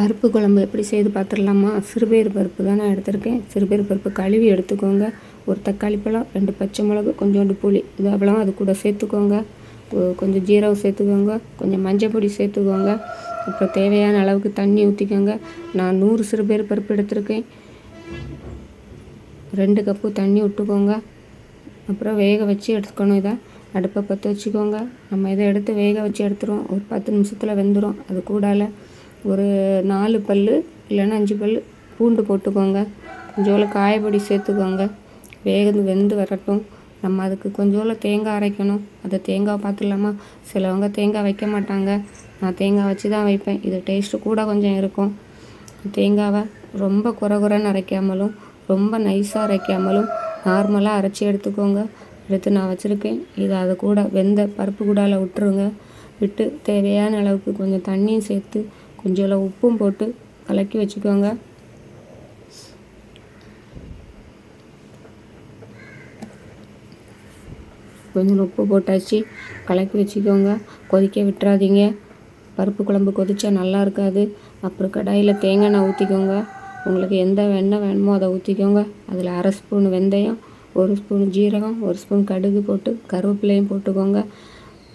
பருப்பு குழம்பு எப்படி செய்து பார்த்துடலாமா? சிறுபயிறு பருப்பு தான் நான் எடுத்திருக்கேன். சிறுபயிறு பருப்பு கழுவி எடுத்துக்கோங்க. ஒரு தக்காளி பழம் ரெண்டு பச்சை மிளகு கொஞ்சோண்டு புளி. இது அவ்வளோ அது கூட சேர்த்துக்கோங்க. கொஞ்சம் ஜீரகம் சேர்த்துக்கோங்க. கொஞ்சம் மஞ்சள் பொடி சேர்த்துக்கோங்க. அப்புறம் தேவையான அளவுக்கு தண்ணி ஊற்றிக்கோங்க நான் நூறு சிறுபயிறு பருப்பு எடுத்திருக்கேன். ரெண்டு கப்பு தண்ணி விட்டுக்கோங்க. அப்புறம் வேக வச்சு எடுத்துக்கணும் இதை. அடுப்பை பற்ற வச்சுக்கோங்க. நம்ம இதை எடுத்து வேக வச்சு எடுத்துருவோம். ஒரு பத்து நிமிஷத்தில் வெந்துடும் அது கூடால ஒரு நாலு பல் இல்லைன்னா அஞ்சு பல் பூண்டு போட்டுக்கோங்க. கொஞ்சோல காயப்பொடி சேர்த்துக்கோங்க. வேகந்து வெந்து வரட்டும். நம்ம அதுக்கு கொஞ்சோல தேங்காய் அரைக்கணும். அந்த தேங்காய் பார்த்துடலாமா? சிலவங்க தேங்காய் வைக்க மாட்டாங்க. நான் தேங்காய் வச்சு தான் வைப்பேன். இது டேஸ்ட்டு கூட கொஞ்சம் இருக்கும். தேங்காவை ரொம்ப குறகுறன்னு அரைக்காமலும் ரொம்ப நைஸாக அரைக்காமலும் நார்மலாக அரைச்சி எடுத்துக்கோங்க. எடுத்து நான் வச்சுருக்கேன். இது அதை கூட வெந்த பருப்பு கூடால விட்டுருங்க. விட்டு தேவையான அளவுக்கு கொஞ்சம் தண்ணியும் சேர்த்து கொஞ்சம் உப்பும் போட்டு கலக்கி வச்சுக்கோங்க. கொஞ்சம் உப்பு போட்டாச்சு கலக்கி வச்சுக்கோங்க. கொதிக்க விட்டுறாதீங்க. பருப்பு குழம்பு கொதிச்சா நல்லா இருக்காது. அப்புறம் கடாயில் தேங்காய் எண்ணெய் ஊற்றிக்கோங்க உங்களுக்கு எந்த வெண்ணெய் வேணுமோ அதை ஊற்றிக்கோங்க அதில் அரை ஸ்பூன் வெந்தயம் ஒரு ஸ்பூன் ஜீரகம் ஒரு ஸ்பூன் கடுகு போட்டு கருவேப்பிலையும் போட்டுக்கோங்க.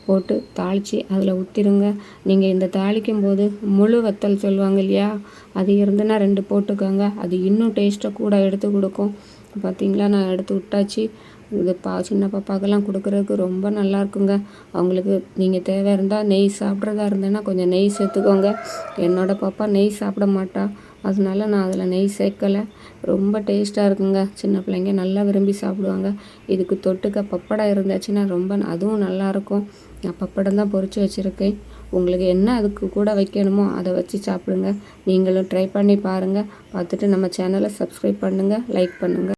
போட்டு தாளித்து அதில் ஊற்றிடுங்க நீங்கள் இந்த தாளிக்கும் போது முழு வத்தல் சொல்லுவாங்க இல்லையா? அது இருந்துன்னா ரெண்டு போட்டுக்கோங்க. அது இன்னும் டேஸ்ட்டை கூட எடுத்து கொடுக்கும். பார்த்தீங்களா நான் எடுத்து விட்டாச்சு. இது பா சின்ன பாப்பாக்கெல்லாம் கொடுக்குறதுக்கு ரொம்ப நல்லா இருக்குங்க. அவங்களுக்கு நீங்கள் தேவை இருந்தால் நெய் சாப்பிட்றதா இருந்தேன்னா கொஞ்சம் நெய் சேர்த்துக்கோங்க. என்னோடய பாப்பா நெய் சாப்பிட மாட்டா. அதனால நான் அதில் நெய் சேர்க்கலை. ரொம்ப டேஸ்ட்டாக இருக்குங்க. சின்ன பிள்ளைங்க நல்லா விரும்பி சாப்பிடுவாங்க. இதுக்கு தொட்டுக்க பப்படா இருந்துச்சுன்னா ரொம்ப அதுவும் நல்லாயிருக்கும் நான் பப்படம் தான் பொறிச்சு வச்சுருக்கேன். உங்களுக்கு என்ன அதுக்கு கூட வைக்கணுமோ அதை வச்சு சாப்பிடுங்க. நீங்களும் ட்ரை பண்ணி பாருங்கள் பார்த்துட்டு நம்ம சேனலை சப்ஸ்கிரைப் பண்ணுங்கள் லைக் பண்ணுங்கள்